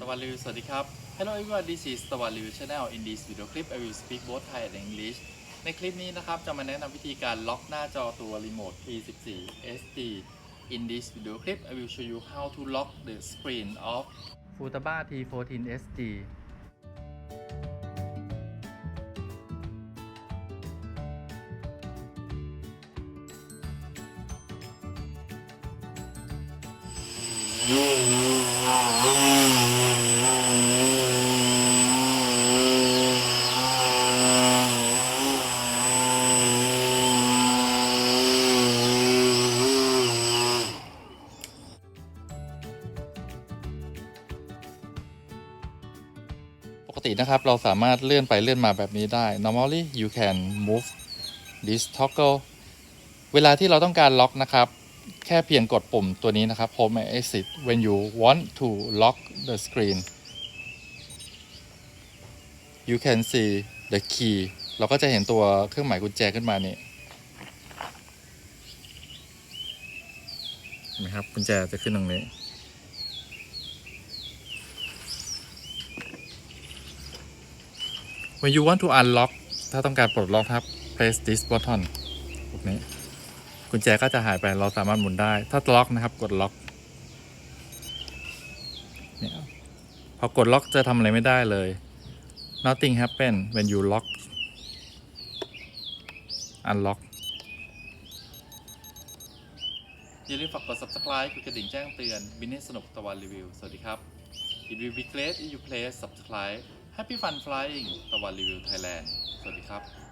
ตะวันรีวิวสวัสดีครับ Hello everyone this is ตะวัน Review Channel in this video clip I will speak both Thai and English ในคลิปนี้นะครับ จะมาแนะนำวิธีการล็อกหน้าจอตัวรีโมท P14 SD In this video clip I will show you how to lock the screen of Futaba T14 SD ปกตินะครับเราสามารถเลื่อนไปเลื่อนมาแบบนี้ได้ normally you can move this toggle เวลาที่เราต้องการล็อกนะครับ แค่เพียงกดปุ่มตัวนี้นะครับ home and exit when you want to lock the screen you can see the key เราก็จะเห็นตัวเครื่องหมายกุญแจขึ้นมานี่นไหมครับกุญแจจะขึ้นตรงนี้ when you want to unlock ถ้าต้องการปลดล็อกครับ press this button แบบนี้ กุญแจก็จะหายไปเราสามารถหมุนได้ ถ้าล็อกนะครับ กดล็อกเนี่ยพอกดล็อกจะทำอะไรไม่ได้เลย nothing happen when you lock unlock อย่าลืมฝากกด subscribe กดกระดิ่งแจ้งเตือน บินให้สนุกตะวันรีวิว สวัสดีครับ It will be great if you please subscribe Happy Fun Flying ตะวันรีวิวไทยแลนด์ สวัสดีครับ